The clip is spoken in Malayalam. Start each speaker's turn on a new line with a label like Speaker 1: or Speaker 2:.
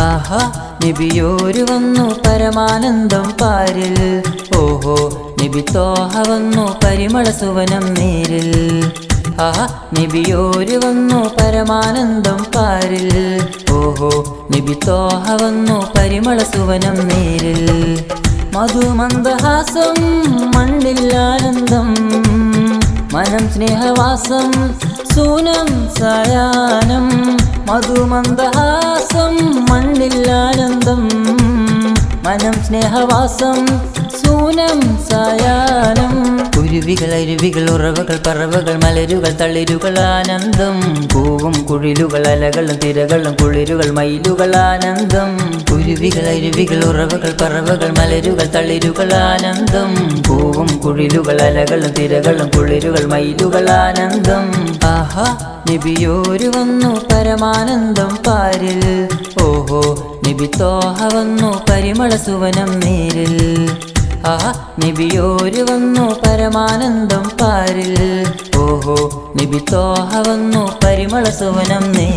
Speaker 1: ആഹാ നബിയോര് വന്നു പരമാനന്ദം പാരിൽ. ഓഹോ നബി തോഹ വന്നു പരിമള സുവനം നേരിൽ. ആഹാ നബിയോര് വന്നു പരമാനന്ദം പാരിൽ. ഓഹോ നബി തോഹ വന്നു പരിമള സുവനം നേരിൽ. മധുമന്ദഹാസം മണ്ണില്ലാനന്ദം മനം സ്നേഹവാസം സൂനം സായാനം മധുമന്ദഹാസം മണ്ണില്ലാനന്ദം മനം സ്നേഹവാസം സൂനം സായാനം കുരുവികൾ അരുവികൾ ഉറവകൾ പറവകൾ മലരുകൾ തളിരുകൾ ആനന്ദം. പൂവും കുഴിലുകൾ അലകളും തിരകളും കുളിരുകൾ മയിലുകൾ ആനന്ദം. കുരുവികൾ അരുവികൾ ഉറവകൾ പറവകൾ മലരുകൾ തളിരുകൾ ആനന്ദം. പൂവും കുഴിലുകൾ അലകളും തിരകളും കുളിരുകൾ മയിലുകൾ ആനന്ദം. ആഹാ നബിയോര് വന്നു പരമാനന്ദം പാരിൽ. ഓഹോ നബി തോഹ വന്നു പരിമള സുവനം നേരിൽ. ആഹാ നബിയോര് വന്നു പരമാനന്ദം പാരിൽ. ഓഹോ നബി തോഹ വന്നു പരിമള സുവനം നേരിൽ